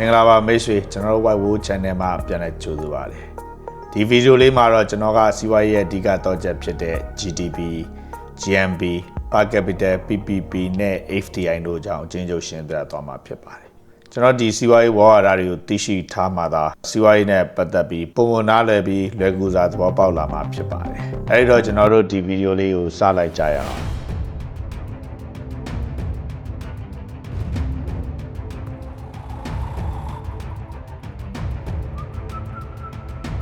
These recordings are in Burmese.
မင်္ဂလာပါမိတ်ဆွေကျွန်တော်တို့ White Wood Channel မှာပြန်လည်ကြိုဆိုပါရစေဒီဗီဒီယိုလေးမှာတော့ကျွန်တော်ကစီးပွားရေးရဲ့အဓိကတော့ချက်ဖြစ်တဲ့ GDP GMB per capita PPP နဲ့ FDI တို့ကြောင့်အချင်းချုပ်ရှင်းပြသွားမှာဖြစ်ပါတယ်ကျွန်တော်ဒီစီးပွားရေးဝါဟာရတွေကိုသိရှိထားမှသာစီးပွားရေးနဲ့ပတ်သက်ပြီးပုံမှန်နားလည်ပြီးလွယ်ကူစွာသဘောပေါက်လာမှာဖြစ်ပါတယ်အဲဒီတော့ကျွန်တော်တို့ဒီဗီဒီယိုလေးကိုစလိုက်ကြရအောင်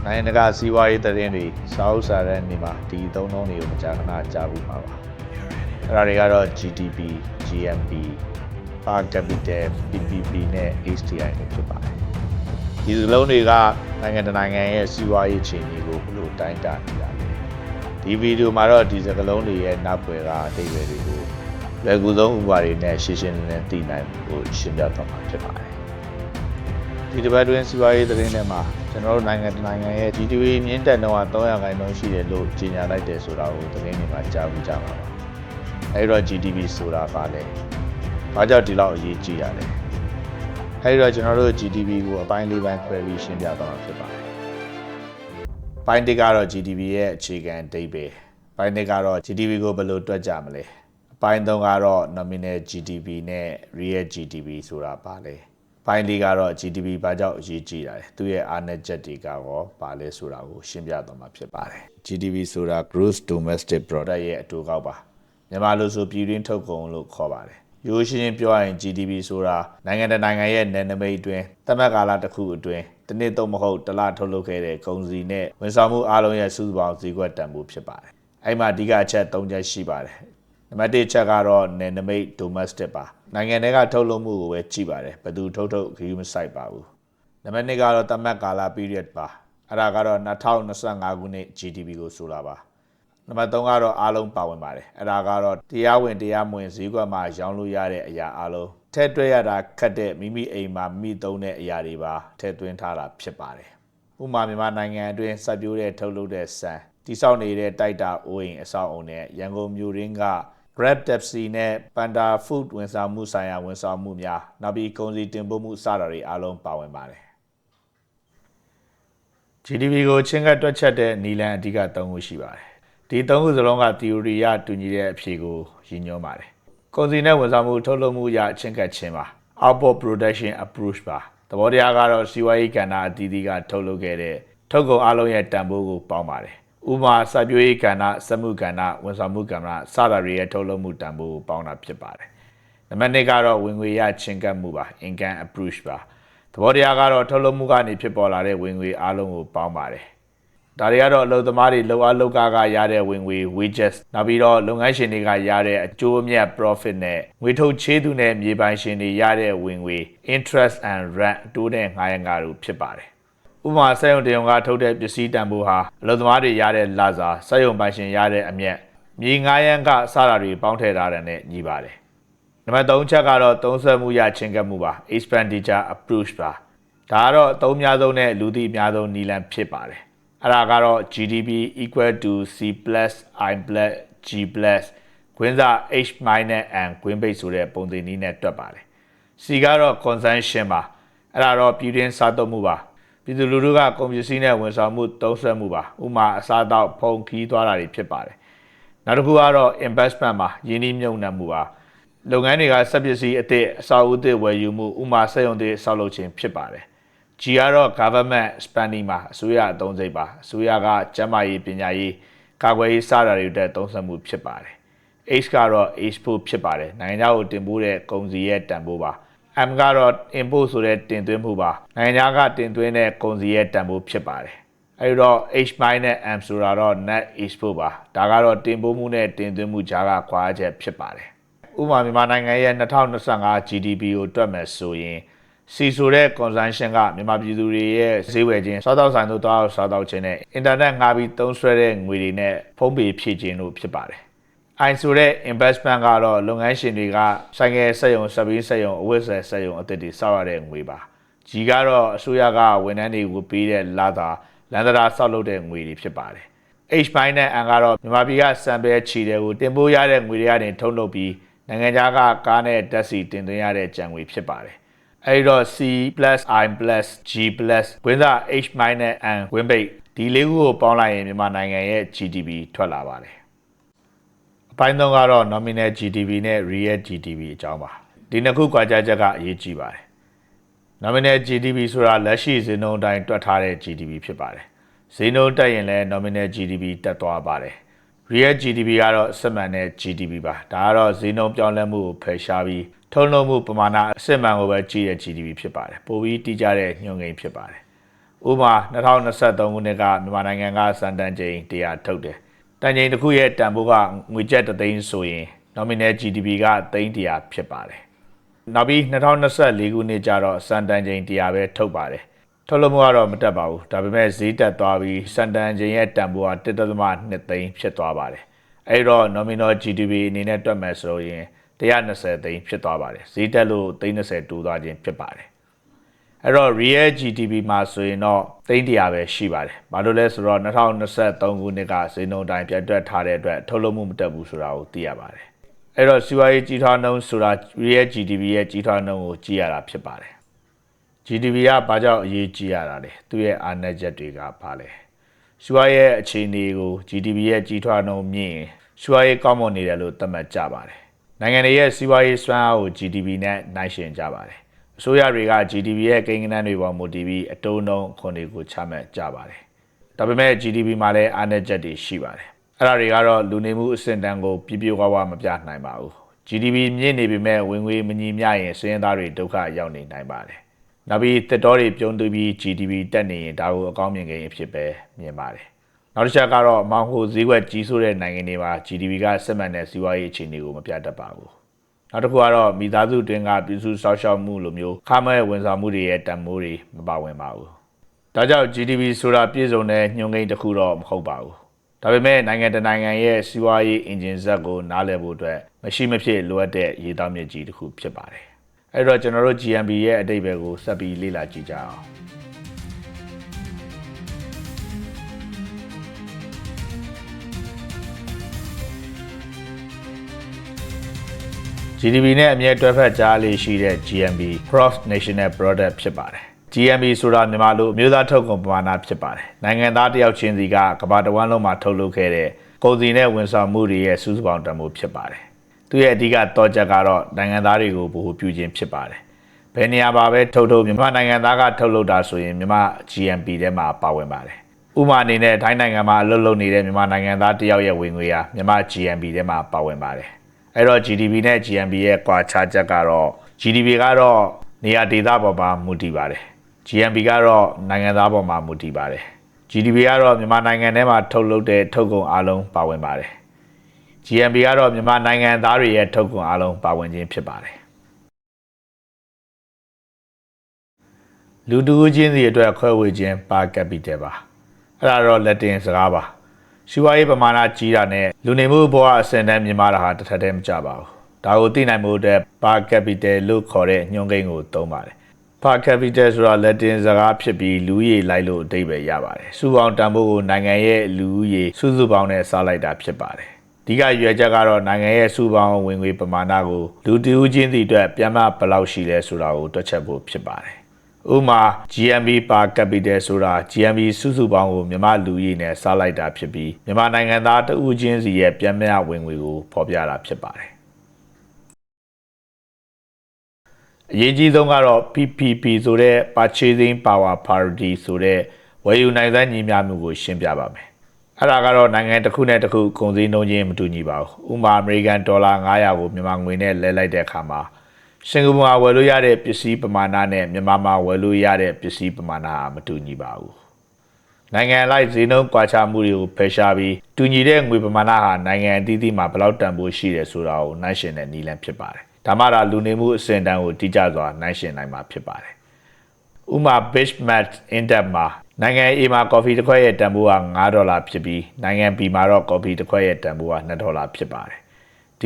နိုင်ငံတကာစီးပွားရေးသတင်းတွေစာအုပ်စာတမ်းတွေမှာဒီသုံးလုံးတွေကိုမကြာခဏကြားဘူးမှာပါအဲ့ဒါတွေကတော့ GDP, GMP, per capita, PPP နဲ့ HDI တွေဖြစ်ပါတယ်ဒီစလုံးတွေကနိုင်ငံတစ်နိုင်ငံရဲ့စီးပွားရေးအခြေအနေကိုဘယ်လိုတိုင်းတာနေတာလဲဒီဗီဒီယိုမှာတော့ဒီစကလုံးတွေရဲ့နောက်ွယ်ကအသေးအသေးတွေကိုလွယ်ကူဆုံးဥပမာတွေနဲ့ရှင်းရှင်းလင်းလင်းသိနိုင်ဖို့ရှင်းပြသွားမှာဖြစ်ပါတယ် ဒီတစ်ပတ်တွင်းစီးပွားရေးသတင်းထဲမှာကျွန်တော်တို့နိုင်ငံတစ်နိုင်ငံရဲ့ GDP မြင့်တက်နှုန်းက300ခိုင်နှုန်းရှိတယ်လို့ကြေညာလိုက်တယ်ဆိုတာကိုသတင်းတွေမှာကြားပြီးကြပါပါအဲဒီတော့ GDP ဆိုတာပါလေဘာကြောင့်ဒီလောက်အရေးကြီးရလဲအဲဒီတော့ကျွန်တော်တို့ GDP ကိုအပိုင်းလေးပိုင်းခွဲပြီးရှင်းပြသွားမှာဖြစ်ပါတယ်ပိုင်းတစ်ကတော့ GDP ရဲ့အခြေခံအဓိပ္ပာယ်ပိုင်းတစ်ကတော့ GDP ကိုဘယ်လိုတွက်ကြမလဲအပိုင်းသုံးကတော့ nominal GDP နဲ့ real GDP ဆိုတာပါလေ ပိုင်းလေးကတော့ GDP ဘာကြောင့်အရေးကြီးတာလဲသူရဲ့အားနည်းချက်တွေကရောပါလဲဆိုတာကိုရှင်းပြသွားမှာဖြစ်ပါတယ် GDP ဆိုတာ gross domestic product ရဲ့အတူကောက်ပါမြန်မာလိုဆိုပြည်တွင်းထုတ်ကုန်လို့ခေါ်ပါတယ်ရိုးရှင်းရှင်းပြောရရင် GDP ဆိုတာနိုင်ငံတစ်နိုင်ငံရဲ့နယ်နိမိတ်အတွင်းသတ်မှတ်ကာလတစ်ခုအတွင်းတစ်နှစ်သုံးမဟုတ်တစ်လထုတ်လုပ်ခဲ့တဲ့ကုန်စည်နဲ့ဝန်ဆောင်မှုအားလုံးရဲ့စုစုပေါင်းဈေးကွက်တန်ဖိုးဖြစ်ပါတယ်အဲ့မှာအဓိကအချက်၃ချက်ရှိပါတယ်နံပါတ်1ချက်ကတော့နယ်နိမိတ် domestic ပါ နိုင်ငံတွေကထုတ်လုပ်မှုကိုပဲကြည့်ပါတယ်ဘယ်သူထုတ်ထုတ်ခရီးမဆိုင်ပါဘူးနံပါတ်2ကတော့တမတ်ကာလ period ပါအဲ့ဒါကတော့2025ခုနှစ် GDP ကိုဆိုလာပါနံပါတ်3ကတော့အားလုံးပါဝင်ပါတယ်အဲ့ဒါကတော့တရားဝင်တရားမဝင်ဈေးကွက်မှာရောင်းလို့ရတဲ့အရာအားလုံးထည့်တွက်ရတာခက်တဲ့မိမိအိမ်မှာမိသုံးတဲ့အရာတွေပါထည့်သွင်းထားတာဖြစ်ပါတယ်ဥပမာမြန်မာနိုင်ငံအတွင်းစိုက်ပျိုးတဲ့ထုတ်လုပ်တဲ့ဆန်တိစောက်နေတဲ့တိုက်တာအိုးအိမ်အဆောက်အုံနဲ့ရန်ကုန်မြို့ရင်းက Grab Taxi နဲ့ Panda Food ဝန်ဆောင်မှုဆိုင်ရာဝန်ဆောင်မှုများနောက်ပြီးကုန်စည်တင်ပို့မှုစတာတွေအားလုံးပါဝင်ပါတယ် GDP ကိုချင်းကပ်တွက်ချက်တဲ့နီလန်အဓိက၃ခုရှိပါတယ်ဒီ၃ခုစလုံးက theory ရတူညီတဲ့အဖြေကိုရည်ညွှန်းပါတယ်ကုန်စည်နဲ့ဝန်ဆောင်မှုထုတ်လုပ်မှုရချင်းကပ်ခြင်းပါ output production approach ပါသဘောတရားကတော့စီးပွားရေးကဏ္ဍအသီးသီးကထုတ်လုပ်ခဲ့တဲ့ထုတ်ကုန်အားလုံးရဲ့တန်ဖိုးကိုပေါင်းပါတယ် ဥပမာစိုက်ပျိုးရေးကဏ္ဍစက်မှုကဏ္ဍဝန်ဆောင်မှုကဏ္ဍစတာတွေရဲ့ထုတ်လုပ်မှုတန်ဖိုးကိုပေါင်းတာဖြစ်ပါတယ်နံပါတ်2ကတော့ဝင်ငွေရချင်းကပ်မှုပါ income approach ပါသဘောတရားကတော့ထုတ်လုပ်မှုကနေဖြစ်ပေါ်လာတဲ့ဝင်ငွေအားလုံးကိုပေါင်းပါတယ်ဒါတွေကတော့အလုပ်သမားတွေလောက်အားလောက်ကားကရတဲ့ဝင်ငွေ wages နောက်ပြီးတော့လုပ်ငန်းရှင်တွေကရတဲ့အကျိုးအမြတ် profit နဲ့ငွေထုတ်ချေးသူနဲ့မြေပိုင်ရှင်တွေရတဲ့ဝင်ငွေ interest and rent အတိုးနဲ့ငှားရမ်းကားတို့ဖြစ်ပါတယ် ဥပမာစက်ရုံတရုံကထုတ်တဲ့ပစ္စည်းတန်ဖိုးဟာအလုပ်သမားတွေရတဲ့လစာစက်ရုံပိုင်ရှင်ရတဲ့အမြတ်မြေငှားရမ်းကစတာတွေပေါင်းထည့်ထားတဲ့နဲ့ညီပါတယ်နံပါတ်3ချက်ကတော့သုံးစွဲမှုရချင်းကပ်မှုပါ expenditure approach ပါဒါကတော့အသုံးများဆုံးနဲ့လူသိအများဆုံးနီလန်ဖြစ်ပါတယ်အဲ့ဒါကတော့ GDP equal to C plus I plus G plus ခွင်းစား H minus N ခွင်းပိတ်ဆိုတဲ့ပုံသင်နည်းနဲ့တွက်ပါတယ် C ကတော့ consumption ပါအဲ့ဒါတော့ပြည်တွင်းစားသုံးမှုပါ ပြည်သူလူထုကကုန်ပစ္စည်းနဲ့ဝန်ဆောင်မှုသုံးစွဲမှုပါဥမာအစားအသောက်ဖုန်ခီးသွားတာတွေဖြစ်ပါတယ်နောက်တစ်ခုကတော့ investment ပါယင်းနှိမ့်မြုံနှံမှုပါလုပ်ငန်းတွေကစက်ပစ္စည်းအသစ်အစာအုပ်အသစ်ဝယ်ယူမှုဥမာစက်ရုံတွေဆောက်လုပ်ခြင်းဖြစ်ပါတယ် G ကတော့ government spending ပါအစိုးရအသုံးစိတ်ပါအစိုးရကကျန်းမာရေးပညာရေးကာကွယ်ရေးစတာတွေအတွက်သုံးစွဲမှုဖြစ်ပါတယ် H ကတော့ export ဖြစ်ပါတယ်နိုင်ငံခြားကိုတင်ပို့တဲ့ကုန်စည်ရဲ့တန်ဖိုးပါ M ကတော့ import ဆိုတဲ့တင်သွင်းမှုပါနိုင်ငံခြားကတင်သွင်းတဲ့ကုန်စည်ရဲ့တန်ဖိုးဖြစ်ပါတယ်အဲဒီတော့ H နဲ့ M ဆိုတာတော့ net export ပါဒါကတော့တင်ပို့မှုနဲ့တင်သွင်းမှုကြားကခွာချက်ဖြစ်ပါတယ်ဥပမာမြန်မာနိုင်ငံရဲ့2025 GDP ကိုတွက်မယ်ဆိုရင်စီဆိုတဲ့ consumption ကမြန်မာပြည်သူတွေရဲ့ဈေးဝယ်ခြင်းစားတောက်ဆိုင်တို့တောက်စားတောက်ခြင်းနဲ့အင်တာနက်ငှားပြီးသုံးစွဲတဲ့ငွေတွေနဲ့ဖုန်းပေဖြည့်ခြင်းတို့ဖြစ်ပါတယ်။ I ဆိုတဲ့ investment ကတော့လုပ်ငန်းရှင်တွေကဆိုင်ငယ်စက်ရုံစပင်းစက်ရုံအဝတ်ဆက်စက်ရုံအသစ်တွေစောက်ရတဲ့ငွေပါ။ G ကတော့အစိုးရကဝန်ထမ်းတွေကိုပေးတဲ့လာတာလန်ဒရာဆောက်လုပ်တဲ့ငွေတွေဖြစ်ပါတယ်။ H ပိုင်းနဲ့ N ကတော့မြန်မာပြည်ကစံပဲချီတဲ့ကိုတင်ပို့ရတဲ့ငွေတွေကနေထုတ်လုပ်ပြီးနိုင်ငံခြားကကားနဲ့တက်စီတင်သွင်းရတဲ့ကြံငွေဖြစ်ပါတယ်။အဲဒီတော့ C I G ဝင်စား H minus N ဝင်ပိတ်ဒီလေးခုကိုပေါင်းလိုက်ရင်မြန်မာနိုင်ငံရဲ့ GDP ထွက်လာပါတယ် အပိုင်းသုံးကတော့ nominal GDP နဲ့ real GDP အကြောင်းပါဒီနှစ်ခုကွာခြားချက်ကအရေးကြီးပါတယ် nominal GDP ဆိုတာလက်ရှိဈေးနှုန်းအတိုင်းတွက်ထားတဲ့ GDP ဖြစ်ပါတယ်ဈေးနှုန်းတက်ရင်လည်း nominal GDP တက်သွားပါတယ် real GDP ကတော့စစ်မှန်တဲ့ GDP ပါဒါကတော့ဈေးနှုန်းပြောင်းလဲမှုကိုဖယ်ရှားပြီးထုတ်လုပ်မှုပမာဏအစစ်မှန်ကိုပဲကြည့်တဲ့ GDP ဖြစ်ပါတယ်ပိုပြီးတိကျတဲ့ညွှန်ကိန်းဖြစ်ပါတယ်ဥပမာ2023ခုနှစ်ကမြန်မာနိုင်ငံကစံတန်ချိန်100ထုတ်တယ် တန်ချိန်တစ်ခုရဲ့တန်ဖိုးကငွေကျပ်3သိန်းဆိုရင် nominal GDP က3သိန်း100ဖြစ်ပါတယ်နောက်ပြီး2024ခုနှစ်ကျတော့စံတန်ချိန်100ပဲထုတ်ပါတယ်ထုတ်လုပ်မှုကတော့မတက်ပါဘူးဒါပေမဲ့ဈေးတက်သွားပြီးစံတန်ချိန်ရဲ့တန်ဖိုးက1.2သိန်းဖြစ်သွားပါတယ်အဲ့တော့ nominal GDP အနေနဲ့တွက်မယ်ဆိုရင်120သိန်းဖြစ်သွားပါတယ်ဈေးတက်လို့30တိုးသွားခြင်းဖြစ်ပါတယ် အဲ့တော့ real GDP မှာဆိုရင်တော့သိန်း100ပဲရှိပါတယ်ဘာလို့လဲဆိုတော့2023ခုနှစ်ကဈေးနှုန်းတိုင်းပြတ်တွက်ထားတဲ့အတွက်ထုတ်လုပ်မှုမတက်ဘူးဆိုတာကိုသိရပါတယ်အဲ့တော့စီးပွားရေးကြီးထွားနှုန်းဆိုတာ real GDP ရဲ့ကြီးထွားနှုန်းကိုကြည့်ရတာဖြစ်ပါတယ် GDP ကဘာကြောင့်အရေးကြီးရတာလဲသူ့ရဲ့အားနည်းချက်တွေကဘာလဲစီးပွားရေးအခြေအနေကို GDP ရဲ့ကြီးထွားနှုန်းမြင့်ရင်စီးပွားရေးကောင်းမွန်နေတယ်လို့သတ်မှတ်ကြပါတယ်နိုင်ငံတွေရဲ့စီးပွားရေးစွမ်းအားကို GDP နဲ့နှိုင်းယှဉ်ကြပါတယ် အစိုးရတွေက GDP ရဲ့ကိန်းဂဏန်းတွေပေါ်မူတည်ပြီးအတုံးနှုန်းခွန်တွေကိုချမှတ်ကြပါတယ်ဒါပေမဲ့ GDP မှာလည်းအားနည်းချက်တွေရှိပါတယ်အဲ့ဒါတွေကတော့လူနေမှုအဆင့်တန်းကိုပြပြဝဝမပြနိုင်ပါဘူး GDP မြင့်နေပေမဲ့ဝင်ငွေမညီမျှရင်စရင်းသားတွေဒုက္ခရောက်နေနိုင်ပါတယ်နောက်ပြီးတစ်တော်တွေပြုံးသွပြီး GDP တက်နေရင်ဒါကိုအကောင်းမြင်ကိန်းအဖြစ်ပဲမြင်ပါတယ်နောက်တစ်ချက်ကတော့မောင်ဟိုဈေးကွက်ကြီးဆိုးတဲ့နိုင်ငံတွေမှာ GDP ကစစ်မှန်တဲ့စီးပွားရေးအခြေအနေကိုမပြတတ်ပါဘူး နောက်တစ်ခုကတော့မိသားစုတွင်ကပြည်စုစောက်ရှောက်မှုလိုမျိုးခမဲဝန်ဆောင်မှုတွေရဲ့တန်မိုးတွေမပါဝင်ပါဘူးဒါကြောင့် GDP ဆိုတာပြည့်စုံတဲ့ညွှန်ကိန်းတစ်ခုတော့မဟုတ်ပါဘူးဒါပေမဲ့နိုင်ငံတနိုင်ငံရဲ့စီးပွားရေးအင်ဂျင်ဇက်ကိုနားလည်ဖို့အတွက်မရှိမဖြစ်လိုအပ်တဲ့ရေတောင်းမြစ်ကြီးတစ်ခုဖြစ်ပါတယ်အဲ့တော့ကျွန်တော်တို့ GMB ရဲ့အတိတ်ဘယ်ကိုဆက်ပြီးလေ့လာကြည့်ကြအောင် GDP နဲ့အမြဲတွဲဖက်ကြားလေးရှိတဲ့ GMB Gross National Product ဖြစ်ပါတယ် GMB ဆိုတာမြန်မာလိုအမျိုးသားထုတ်ကုန်ပမာဏဖြစ်ပါတယ်နိုင်ငံသားတယောက်ချင်းစီကကမ္ဘာတစ်ဝန်းလုံးမှာထုတ်လုပ်ခဲ့တဲ့ကုန်စည်နဲ့ဝန်ဆောင်မှုတွေရဲ့စုစုပေါင်းတန်ဖိုးဖြစ်ပါတယ်သူရဲ့အဓိကတော့ချက်ကတော့နိုင်ငံသားတွေကိုဗဟိုပြုခြင်းဖြစ်ပါတယ်ဘယ်နေရာမှာပဲထုတ်ထုတ်မြန်မာနိုင်ငံသားကထုတ်လုပ်တာဆိုရင်မြန်မာ GMP ထဲမှာပါဝင်ပါတယ်ဥပမာအနေနဲ့ထိုင်းနိုင်ငံမှာအလုပ်လုပ်နေတဲ့မြန်မာနိုင်ငံသားတယောက်ရဲ့ဝင်ငွေဟာမြန်မာ GMP ထဲမှာပါဝင်ပါတယ် အဲ့တော့ GDP နဲ့ GMP ရဲ့ကွာခြားချက်ကတော့ GDP ကတော့နေရာဒေသပေါ်မှာမူတည်ပါတယ် GMP ကတော့နိုင်ငံသားပေါ်မှာမူတည်ပါတယ် GDP ကတော့မြန်မာနိုင်ငံထဲမှာထုတ်လုပ်တဲ့ထုတ်ကုန်အလုံးပါဝင်ပါတယ် GMP ကတော့မြန်မာနိုင်ငံသားတွေရဲ့ထုတ်ကုန်အလုံးပါဝင်ခြင်းဖြစ်ပါတယ်လူတူချင်းစီအတွက်ခွဲဝေခြင်း per capital ပါအဲ့ဒါတော့လက်တင်စကားပါ စီးပွားရေးပမာဏကြီးတာနဲ့လူနေမှုဘဝအဆင့်တန်းမြင့်မားတာဟာတစ်ထက်တည်းမကြပါဘူးဒါကိုသိနိုင်မှုအတွက် per capital လို့ခေါ်တဲ့ညွှန်းကိန်းကိုသုံးပါတယ် per capital ဆိုတာလက်တင်စကားဖြစ်ပြီးလူဦးရေလိုက်လို့အဓိပ္ပာယ်ရပါတယ်စုပေါင်းတန်ဖိုးကိုနိုင်ငံရဲ့လူဦးရေစုစုပေါင်းနဲ့စားလိုက်တာဖြစ်ပါတယ်ဒီကရွယ်ချက်ကတော့နိုင်ငံရဲ့စုပေါင်းဝင်ငွေပမာဏကိုလူတဦးချင်းစီအတွက်ပြန်မဘယ်လောက်ရှိလဲဆိုတာကိုတွက်ချက်ဖို့ဖြစ်ပါတယ် ဥမာ GMB per capital ဆိုတာ GMB စုစုပေါင်းကိုမြန်မာလူကြီးနဲ့စားလိုက်တာဖြစ်ပြီးမြန်မာနိုင်ငံသားတဦးချင်းစီရဲ့ပြန်မြဝင်ငွေကိုဖော်ပြတာဖြစ်ပါတယ်အရေးကြီးဆုံးကတော့ PPP ဆိုတဲ့ Purchasing Power Parity ဆိုတဲ့ဝယ်ယူနိုင်တဲ့ညီမျှမှုကိုရှင်းပြပါမယ်အဲ့ဒါကတော့နိုင်ငံတစ်ခုနဲ့တစ်ခုကုန်စည်နှုန်းချင်းမတူညီပါဘူးဥမာအမေရိကန်ဒေါ်လာ900ကိုမြန်မာငွေနဲ့လဲလိုက်တဲ့အခါမှာ စင်ကာပူမှာဝယ်လို့ရတဲ့ပစ္စည်းပမာဏနဲ့မြန်မာမှာဝယ်လို့ရတဲ့ပစ္စည်းပမာဏမတူညီပါဘူးနိုင်ငံလိုက်ဈေးနှုန်းကွာခြားမှုတွေကိုဖယ်ရှားပြီးတူညီတဲ့ငွေပမာဏဟာနိုင်ငံအသီးသီးမှာဘယ်လောက်တန်ဖိုးရှိတယ်ဆိုတာကိုနှိုင်းယှဉ်တဲ့နည်းလမ်းဖြစ်ပါတယ်ဒါမှသာလူနေမှုအဆင့်တန်းကိုတိကျစွာနှိုင်းယှဉ်နိုင်မှာဖြစ်ပါတယ်ဥမာ Benchmark Index မှာနိုင်ငံ A မှာကော်ဖီတစ်ခွက်ရဲ့တန်ဖိုးက9ဒေါ်လာဖြစ်ပြီးနိုင်ငံ B မှာတော့ကော်ဖီတစ်ခွက်ရဲ့တန်ဖိုးက2ဒေါ်လာဖြစ်ပါတယ်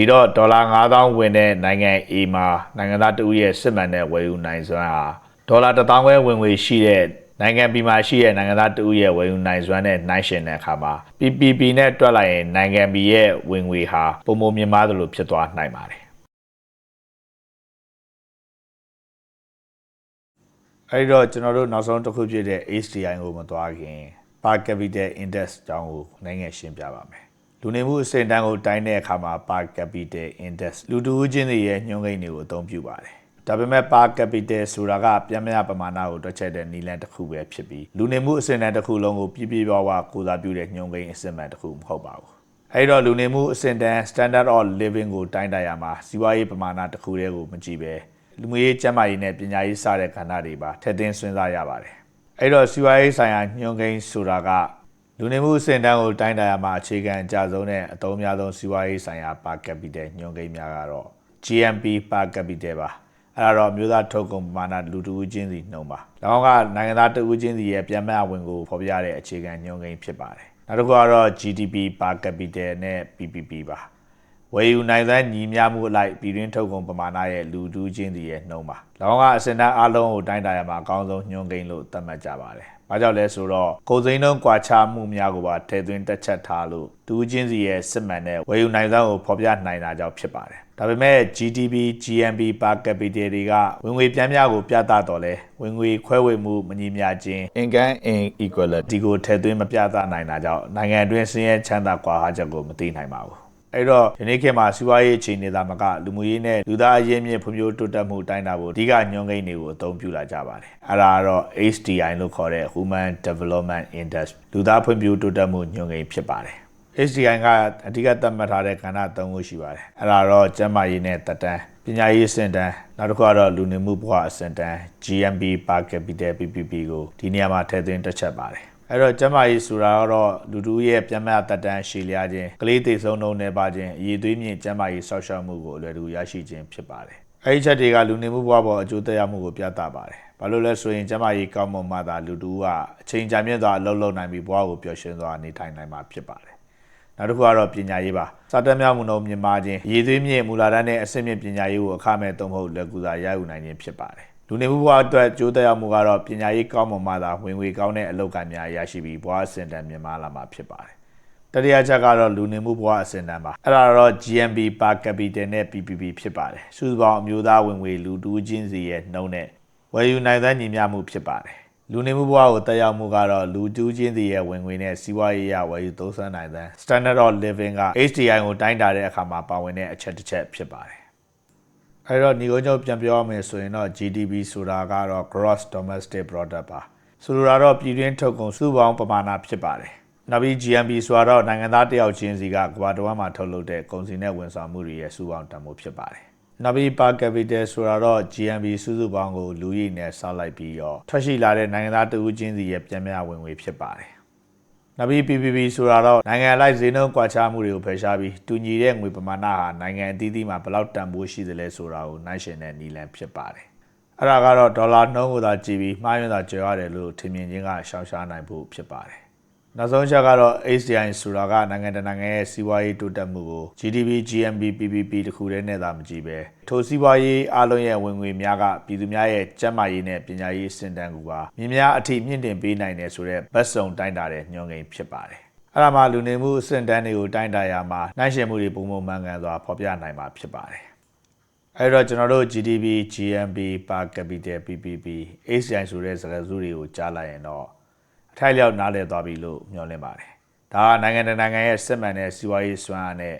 ဒီတော့ဒေါ်လာ9000ဝင်တဲ့နိုင်ငံ A မှာနိုင်ငံသားတဦးရဲ့စစ်မှန်တဲ့ဝယ်ယူနိုင်စွမ်းဟာဒေါ်လာ1000ခွဲဝင်ငွေရှိတဲ့နိုင်ငံ B မှာရှိတဲ့နိုင်ငံသားတဦးရဲ့ဝယ်ယူနိုင်စွမ်းနဲ့နှိုင်းယှဉ်တဲ့အခါမှာ PPP နဲ့တွက်လိုက်ရင်နိုင်ငံ B ရဲ့ဝင်ငွေဟာပုံမမြင်မားသလိုဖြစ်သွားနိုင်ပါတယ်အဲဒီတော့ကျွန်တော်တို့နောက်ဆုံးတစ်ခုဖြစ်တဲ့ HDI ကိုမသွားခင် Par Capital Index အကြောင်းကိုနိုင်ငံရှင်းပြပါမယ် လူနေမှုအဆင့်တန်းကိုတိုင်းတဲ့အခါမှာ Par Capital Index လူတူဦးချင်းတွေရဲ့ညွှန်းကိန်းတွေကိုအသုံးပြုပါတယ်ဒါပေမဲ့ Par Capital ဆိုတာကပြန်မရပမာဏကိုတွက်ချက်တဲ့နည်းလမ်းတစ်ခုပဲဖြစ်ပြီးလူနေမှုအဆင့်တန်းတစ်ခုလုံးကိုပြည့်ပြည့်ဝဝကိုစားပြုတဲ့ညွှန်းကိန်းအစစ်အမှန်တစ်ခုမဟုတ်ပါဘူးအဲဒီတော့လူနေမှုအဆင့်တန်း standard of living ကိုတိုင်းတာရမှာစီးပွားရေးပမာဏတစ်ခုတည်းကိုမကြည့်ပဲလူမှုရေးကျန်းမာရေးနဲ့ပညာရေးစတဲ့ကဏ္ဍတွေပါထည့်သွင်းစဉ်းစားရပါတယ်အဲဒီတော့စီးပွားရေးဆိုင်ရာညွှန်းကိန်းဆိုတာက လူနေမှုအဆင့်တန်းကိုတိုင်းတာရမှာအခြေခံအကျဆုံးနဲ့အသုံးများဆုံးစီးပွားရေးဆိုင်ရာ per capita ညွှန်းကိန်းများကတော့ GMP per capita ပါအဲ့ဒါတော့မျိုးသားထုတ်ကုန်ပမာဏလူတဦးချင်းစီနှုန်းပါ။၎င်းကနိုင်ငံသားတဦးချင်းစီရဲ့ပြန်မဝင်ကိုဖော်ပြတဲ့အခြေခံညွှန်းကိန်းဖြစ်ပါတယ်။နောက်တစ်ခုကတော့ GDP per capita နဲ့ PPP ပါ။ဝယ်ယူနိုင်တဲ့ညီမျှမှုအလိုက်ပြည်တွင်းထုတ်ကုန်ပမာဏရဲ့လူတဦးချင်းစီရဲ့နှုန်းပါ။၎င်းကအစင်တန်းအလုံးကိုတိုင်းတာရမှာအကောင်းဆုံးညွှန်းကိန်းလို့သတ်မှတ်ကြပါတယ်။ ဘာကြောင့်လဲဆိုတော့ကိုယ်စိမ်းနှုန်းကွာခြားမှုများကိုပါထည့်သွင်းတက်ချက်ထားလို့ဒူးချင်းစီရဲ့စစ်မှန်တဲ့ဝယ်ယူနိုင်သောကိုဖော်ပြနိုင်တာကြောင့်ဖြစ်ပါတယ်။ဒါပေမဲ့ GDP, GNP per capita တွေကဝင်ငွေပြန်များကိုပြသတော့လဲဝင်ငွေခွဲဝေမှုမညီမျှခြင်း income inequality ကိုထည့်သွင်းမပြသနိုင်တာကြောင့်နိုင်ငံအတွင်းဆင်းရဲချမ်းသာကွာဟချက်ကိုမသိနိုင်ပါဘူး။ အဲ့တော့ဒီနေ့ခေတ်မှာစီးပွားရေးအခြေအနေသာမကလူမှုရေးနဲ့လူသားအရင်းမြစ်ဖွံ့ဖြိုးတိုးတက်မှုတိုင်းတာဖို့အဓိကညွှန်းကိန်းတွေကိုအသုံးပြုလာကြပါတယ်။အဲ့ဒါကတော့ HDI လို့ခေါ်တဲ့ Human Development Index လူသားဖွံ့ဖြိုးတိုးတက်မှုညွှန်းကိန်းဖြစ်ပါတယ်။ HDI ကအဓိကသတ်မှတ်ထားတဲ့ကဏ္ဍ၃ခုရှိပါတယ်။အဲ့ဒါတော့ကျန်းမာရေးနဲ့တက်တန်းပညာရေးအဆင့်တန်းနောက်တစ်ခုကတော့လူနေမှုဘဝအဆင့်တန်း GMB per capita PPP ကိုဒီနေရာမှာထည့်သွင်းတက်ချက်ပါတယ်။ အဲ့တော့ကျမကြီးဆိုတာကတော့လူတူရဲ့ပြန်မတက်တန်းရှည်လျားခြင်းကလေးသေးဆုံးနှုံးနေပါခြင်းအည်သွေးမြင့်ကျမကြီးဆောက်ရှောက်မှုကိုအလွယ်တကူရရှိခြင်းဖြစ်ပါတယ်အဲ့ဒီချက်တွေကလူနေမှုဘဝပေါ်အကျိုးသက်ရောက်မှုကိုပြသပါတယ်ဘာလို့လဲဆိုရင်ကျမကြီးကောင်းမွန်မှသာလူတူကအချိန်ကြာမြင့်စွာအလုပ်လုပ်နိုင်ပြီးဘဝကိုပျော်ရွှင်စွာနေထိုင်နိုင်မှာဖြစ်ပါတယ်နောက်တစ်ခုကတော့ပညာရေးပါစာတက်မြောက်မှုနှုန်းမြင့်မားခြင်းရည်သွေးမြင့်မူလာတန်းနဲ့အဆင့်မြင့်ပညာရေးကိုအခမဲ့သုံးဖို့လက်ကူစာရယူနိုင်ခြင်းဖြစ်ပါတယ် လူနေမှုဘဝအတွက်ကြိုးတက်ရောက်မှုကတော့ပညာရေးကောင်းမွန်မှသာဝင်ငွေကောင်းတဲ့အလုပ်ကံများရရှိပြီးဘဝအဆင့်တန်းမြင့်မားလာမှာဖြစ်ပါတယ်။တတိယချက်ကတော့လူနေမှုဘဝအဆင့်တန်းပါ။အဲ့ဒါတော့ GMB per capita နဲ့ PPP ဖြစ်ပါတယ်။စုစုပေါင်းအမျိုးသားဝင်ငွေလူတူးချင်းစီရဲ့နှုန်းနဲ့ဝယ်ယူနိုင်တဲ့ညီမျှမှုဖြစ်ပါတယ်။လူနေမှုဘဝကိုတက်ရောက်မှုကတော့လူတူးချင်းစီရဲ့ဝင်ငွေနဲ့စီးပွားရေးရဝယ်ယူသုံးစွဲနိုင်တဲ့ standard of living က HDI ကိုတိုင်းတာတဲ့အခါမှာပါဝင်တဲ့အချက်တစ်ချက်ဖြစ်ပါတယ်။ အဲ့တော့ညီကုန်းချုပ်ပြန်ပြောရမယ်ဆိုရင်တော့ GDP ဆိုတာကတော့ gross domestic product ပါဆိုလိုတာတော့ပြည်တွင်းထုတ်ကုန်စုပေါင်းပမာဏဖြစ်ပါတယ်နောက်ပြီး GNP ဆိုတာတော့နိုင်ငံသားတယောက်ချင်းစီကကမ္ဘာတော်မှာထုတ်လုပ်တဲ့ကုန်စည်နဲ့ဝန်ဆောင်မှုတွေရဲ့စုပေါင်းတန်ဖိုးဖြစ်ပါတယ်နောက်ပြီး per capita ဆိုတာတော့ GNP စုစုပေါင်းကိုလူရည်နဲ့ဆောက်လိုက်ပြီးတော့ထွက်ရှိလာတဲ့နိုင်ငံသားတဦးချင်းစီရဲ့ပြန်မြဝင်ငွေဖြစ်ပါတယ် နောက်ပြီး PPP ဆိုတာတော့နိုင်ငံလိုက်ဈေးနှုန်းကွာခြားမှုတွေကိုဖယ်ရှားပြီးတူညီတဲ့ငွေပမာဏဟာနိုင်ငံအသီးသီးမှာဘယ်လောက်တန်ဖိုးရှိသလဲဆိုတာကိုနိုင်ရှင်တဲ့နည်းလမ်းဖြစ်ပါတယ်။အဲ့ဒါကတော့ဒေါ်လာနှုန်းကိုသာကြည့်ပြီးမှားယွင်းသာကျော်ရတယ်လို့ထင်မြင်ခြင်းကရှောင်ရှားနိုင်ဖို့ဖြစ်ပါတယ်။ နောက်ဆုံးချက်ကတော့ HDI ဆိုတာကနိုင်ငံတကာနိုင်ငံရဲ့စီးပွားရေးတိုးတက်မှုကို GDP, GNP, PPP တခုတည်းနဲ့သာမကြည့်ပဲထိုစီးပွားရေးအလုံးရဲ့ဝင်ငွေများကပြည်သူများရဲ့ကျန်းမာရေးနဲ့ပညာရေးစင်တန်းကူပါမြင်းများအထိမြင့်တင်ပေးနိုင်တယ်ဆိုတဲ့ဗတ်စုံတိုင်းတာတဲ့ညွှန်ကိန်းဖြစ်ပါတယ်။အဲ့ဒါမှလူနေမှုအဆင့်တန်းတွေကိုတိုင်းတာရမှာနိုင်ရှင်မှုတွေပုံမှန်မှန်ကန်စွာဖော်ပြနိုင်မှာဖြစ်ပါတယ်။အဲ့တော့ကျွန်တော်တို့ GDP, GNP, per capita, PPP, HDI ဆိုတဲ့စကားစုတွေကိုကြားလိုက်ရင်တော့အ ထိုက်လျောက်နားလည်သွားပြီလို့မျှော်လင့်ပါတယ်။ဒါကနိုင်ငံတကာနိုင်ငံရဲ့စစ်မှန်တဲ့စီးပွားရေးစွမ်းအားနဲ့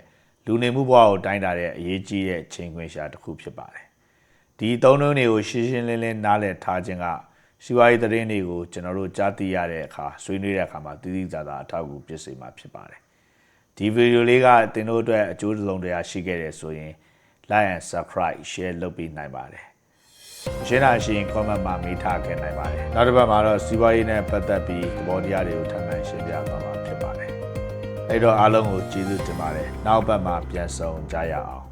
လူနေမှုဘဝကိုတိုင်းတာတဲ့အရေးကြီးတဲ့ချိန်ခွင်ရှာတစ်ခုဖြစ်ပါတယ်။ဒီသုံးနှုန်းတွေကိုရှင်းရှင်းလင်းလင်းနားလည်ထားခြင်းကစီးပွားရေးသတင်းတွေကိုကျွန်တော်တို့ကြားသိရတဲ့အခါဆွေးနွေးတဲ့အခါမှာတည်တည်သာသာအထောက်အကူဖြစ်စေမှာဖြစ်ပါတယ်။ဒီဗီဒီယိုလေးကသင်တို့အတွက်အကျိုးတစုံတရာရှိခဲ့တယ်ဆိုရင် like and subscribe share လုပ်ပေးနိုင်ပါတယ်။ ရှင်းတာရှိရင် comment မှာမေးထားခဲ့နိုင်ပါတယ်။နောက်တစ်ပတ်မှာတော့စီးပွားရေးနဲ့ပတ်သက်ပြီးသဘောတရားတွေကိုထပ်မံရှင်းပြသွားမှာဖြစ်ပါတယ်။အဲ့တော့အားလုံးကိုကျေးဇူးတင်ပါတယ်။နောက်ပတ်မှာပြန်ဆောင်ကြရအောင်